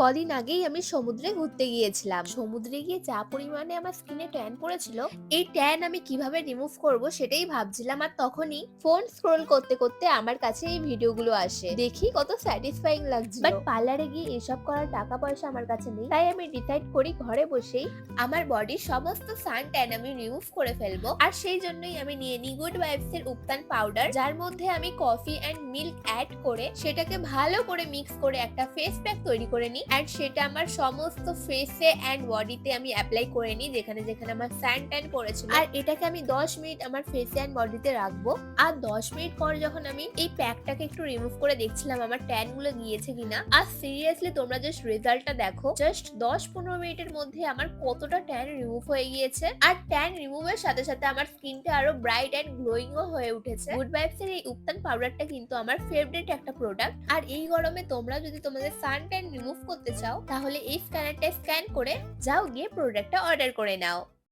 কদিন আগেই আমি সমুদ্রে ঘুরতে গিয়েছিলাম। সমুদ্রে গিয়ে যা পরিমাণে আমার স্কিনে ট্যান পড়েছিল, এই ট্যান আমি কীভাবে রিমুভ করব সেটাই ভাবছিলাম আর তখনই ফোন স্ক্রোল করতে করতে আমার কাছে এই ভিডিওগুলো আসে। দেখি কত স্যাটিসফাইং লাগছে বাট পার্লারে গিয়ে এসব করার টাকা পয়সা আমার কাছে নেই, তাই আমি ডিসাইড করি ঘরে বসেই আমার বডির সমস্ত সান ট্যান আমি রিমুভ করে ফেলব আর সেই জন্যই আমি নিয়ে নিই গুড ভাইবস এর উপতান পাউডার যার মধ্যে আমি কফি এন্ড মিল্ক অ্যাড করে সেটাকে ভালো করে মিক্স করে একটা ফেস প্যাক তৈরি করে নিই। অ্যান্ড সেটা আমার সমস্ত ফেসে অ্যান্ড বডিতে আমি অ্যাপ্লাই করে নিই, যেখানে যেখানে আমার স্যান ট্যান পড়েছিল। আর এটাকে আমি 10 মিনিট আমার ফেসে অ্যান্ড বডিতে রাখব। আর 10 মিনিট পর যখন আমি এই প্যাকটাকে একটু রিমুভ করে দেখছিলাম আমার ট্যানগুলো গিয়েছে কিনা, আর সিরিয়াসলি তোমরা জাস্ট রেজাল্টটা দেখো জাস্ট 10 15 মিনিটের মধ্যে আমার কতটা ট্যান রিমুভ হয়ে গিয়েছে। আর ট্যান রিমুভের সাথে সাথে আমার স্কিনটা আরও ব্রাইট এন্ড ও হয়ে উঠেছে। গুড ভাইবস এর এই উপতান পাউডারটা কিন্তু আমার ফেভারিট একটা প্রোডাক্ট আর এই গরমে তোমরা যদি তোমাদের সান ট্যান রিমুভ করতে চাও তাহলে এই স্ক্যানারটা স্ক্যান করে যাও গিয়ে প্রোডাক্টটা অর্ডার করে নাও।